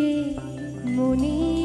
যে মনে